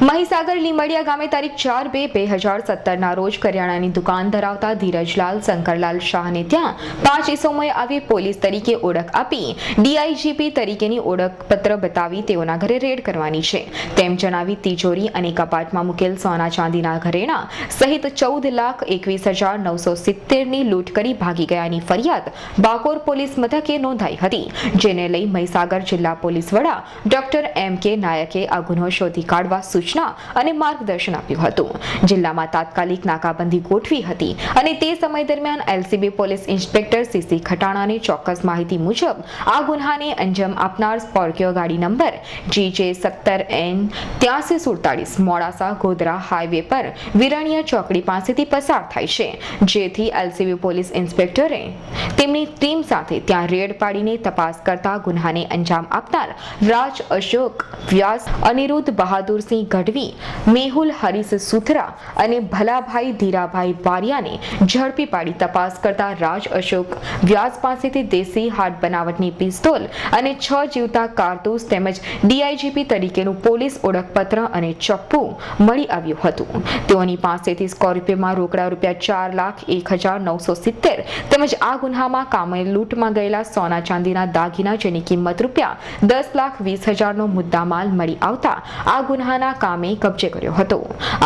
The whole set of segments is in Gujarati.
મહીસાગર લીમડિયા ગામે તારીખ ચાર બે બે હજાર સત્તરના રોજ કરિયાણાની દુકાન ધરાવતા ધીરજલાલ, શંકરલાલ શાહને ત્યાં પાંચ ઇસમોએ આવી પોલીસ તરીકે ઓળખ આપી, ડીઆઈજીપી તરીકેની ઓળખપત્ર બતાવી તેઓના ઘરે રેડ કરવાની છે. તેમ જણાવી તિજોરી અને કપાટમાં મૂકેલ સોના ચાંદીના ઘરેણા સહિત ચૌદ લાખ એકવીસ હજાર નવસો સિત્તેરની લૂંટ કરી ભાગી ગયાની ફરિયાદ બાકોર પોલીસ મથકે નોંધાઈ હતી, જેને લઈ મહીસાગર જિલ્લા પોલીસ વડા ડોક્ટર એમ કે નાયકે આ ગુનો શોધી કાઢવા સૂચના અને માર્ગદર્શન આપ્યું હતું. જિલ્લામાં તાત્કાલિક નાકાબંધી ગોઠવી હતી અને તે સમય દરમિયાન એલસીબી પોલીસ ઇન્સ્પેક્ટર સીસી ખટાણાને ચોક્કસ માહિતી મુજબ આ ગુન્હાને અંજામ આપનાર સ્કોર્પિયો ગાડી નંબર જીજે સત્તર એન ત્યાસી સુડતાલીસ મોડાસા ગોધરા હાઈવે પર વિરણિયા ચોકડી પાસેથી પસાર થાય છે. જેથી એલસીબી પોલીસ ઇન્સ્પેક્ટરે તેમની ટીમ સાથે ત્યાં રેડ પાડીને તપાસ કરતા ગુન્હાને અંજામ આપનાર રાજ અશોક વ્યાસ અનિરુદ્ધ બહાદુરસિંહ ગઢવી મેહુલ, હરીશ, સુથરા અને ભલાભાઈ, ધીરાભાઈ વારિયાને ઝડપી પાડી તપાસ કરતા રાજ અશોક વ્યાસ પાસેથી દેશી હાર્ડ બનાવટની પિસ્તોલ અને છ જીવતા કારતૂસ તેમજ ડીઆઈજીપી તરીકેનું પોલીસ ઓળખપત્ર અને ચપ્પુ મળી આવ્યું હતું. તેઓની પાસેથી સ્કોર્પિયોમાં રોકડા રૂપિયા ચાર લાખ એક હજાર નવસો સિત્તેર તેમજ આ ગુન્હામાં કામે લૂંટમાં ગયેલા સોના ચાંદીના દાગીના જેની કિંમત રૂપિયા દસ લાખ વીસ હજારનો મુદ્દામાલ મળી આવતા આ ગુન્હાના કામે કબજે કર્યો હતો.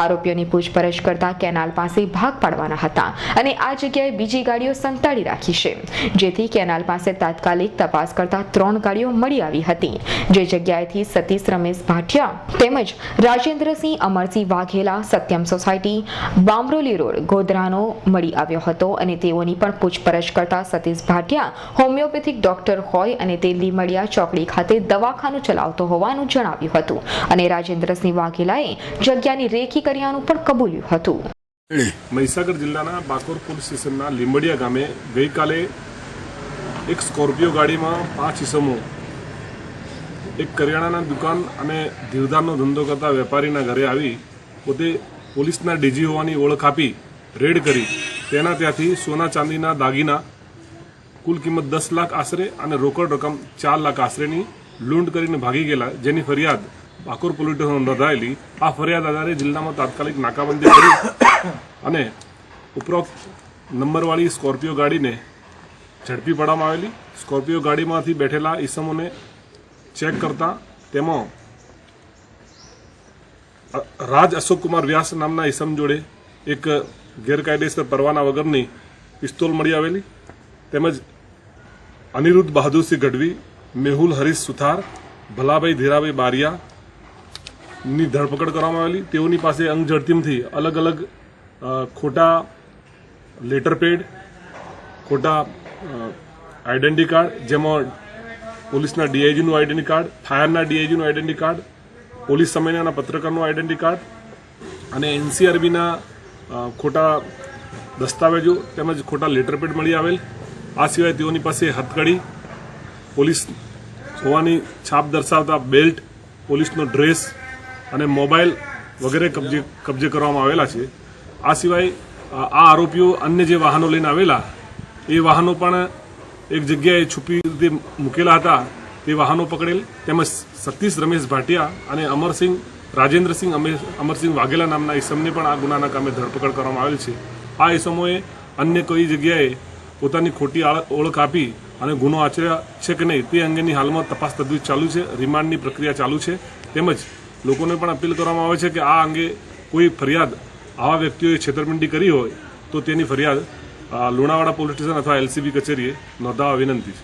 આરોપીઓની પૂછપરછ કરતા કેનાલ પાસે ભાગ પાડવાના હતા અને આ જગ્યાએ બીજી ગાડીઓ સંતાડી રાખી છે. જેથી કેનાલ પાસે તાત્કાલિક તપાસ કરતા ત્રણ ગાડીઓ મળી આવી હતી. જે જગ્યાએથી સતીશ રમેશ ભાટિયા તેમજ રાજેન્દ્રસિંહ અમરસિંહ વાઘેલા સત્યમ સોસાયટી, બામરોલી રોડ, ગોધરાનો મળી આવ્યો હતો અને તેઓની પણ પૂછપરછ કરતા સતીશ ભાટિયા હોમિયોપેથિક ડોક્ટર હોય અને તે લીમડિયા ચોકડી ખાતે દવાખાનું ચલાવતો હોવાનું જણાવ્યું હતું. અને રાજેન્દ્રસિંહ વાઘેલાએ જગ્યાની રેખી કર્યાનું પણ કબૂલ્યું હતું. મહીસાગર જિલ્લાના બાકોર પોલીસ સ્ટેશનના લીંબડિયા ગામે ગઈકાલે એક સ્કોર્પિયો ગાડીમાં પાંચ ઇસમો, એક કરિયાણાના દુકાન અને ધીરધારનો ધંધો કરતા વેપારીના ઘરે આવી પોતે પોલીસના ડીજી હોવાની ઓળખ આપી રેડ કરી. તેના ત્યાંથી સોના ચાંદીના દાગીના, કુલ કિંમત દસ લાખ આશરે અને રોકડ રકમ ચાર લાખ આશરેની લૂંટ કરીને ભાગી ગયેલા જેની ફરિયાદ બાકોર પોલીસ સ્ટેશન નોંધાયેલી આ ફરિયાદ આધારે જિલ્લામાં તાત્કાલિક નાકાબંધી કરી અને ઉપરોક્ત નંબરવાળી સ્કોર્પિયો ગાડીને ઝડપી પાડવામાં આવેલી. સ્કોર્પિયો ગાડીમાંથી બેઠેલા ઈસમોને ચેક કરતા તેમાં રાજ અશોક કુમાર વ્યાસ નામના ઈસમ જોડે એક ગેરકાયદેસર પરવાના વગરની પિસ્તોલ મળી આવેલી. તેમજ અનિરુદ્ધ બહાદુરસિંહ ગઢવી, મેહુલ હરીશ સુથાર, ભલાભાઈ ધીરાભાઈ બારિયા ની ધરપકડ કરવામાં આવેલી. તેઓની પાસે અંગ ઝડતીમથી અલગ અલગ ખોટા લેટર પેડ, ખોટા આઈડેન્ટિટી કાર્ડ, જેમાં પોલીસના ડીઆઈજીનું આઈડેન્ટિટી કાર્ડ, ફાયરના ડીઆઈજીનું આઈડેન્ટિટી કાર્ડ, પોલીસ સમયના પત્રકારનું આઈડેન્ટિટી કાર્ડ અને એનસીઆરબીના ખોટા દસ્તાવેજો તેમજ ખોટા લેટર પેડ મળી આવેલ. આ સિવાય તેઓની પાસે હથકડી, પોલીસ હોવાની છાપ દર્શાવતા બેલ્ટ, પોલીસનો ડ્રેસ અને મોબાઈલ વગેરે કબજે કબજે કરવામાં આવેલા છે. આ સિવાય આ આરોપીઓ અન્ય જે વાહનો લઈને આવેલા, એ વાહનો પણ એક જગ્યાએ છુપી રીતે મૂકેલા હતા. તે વાહનો પકડેલ. તેમજ સતીશ રમેશ ભાટિયા અને અમરસિંહ, રાજેન્દ્રસિંહ અમે- અમરસિંહ વાઘેલા નામના ઈસમને પણ આ ગુનાના કામે ધરપકડ કરવામાં આવેલ છે. આ ઈસમોએ અન્ય કોઈ જગ્યાએ પોતાની ખોટી ઓળખ આપી અને ગુનો આચર્યા છે કે નહીં તે અંગેની હાલમાં તપાસ તજવીજ ચાલુ છે. રિમાન્ડની પ્રક્રિયા ચાલુ છે. તેમજ લોકોને પણ અપીલ કરવામાં આવે છે કે આ અંગે કોઈ ફરિયાદ આવા વ્યક્તિઓએ છેતરપિંડી કરી હોય, તો તેની ફરિયાદ લુણાવાડા પોલીસ સ્ટેશન અથવા એલસીબી કચેરીએ નોંધાવવા વિનંતી છે.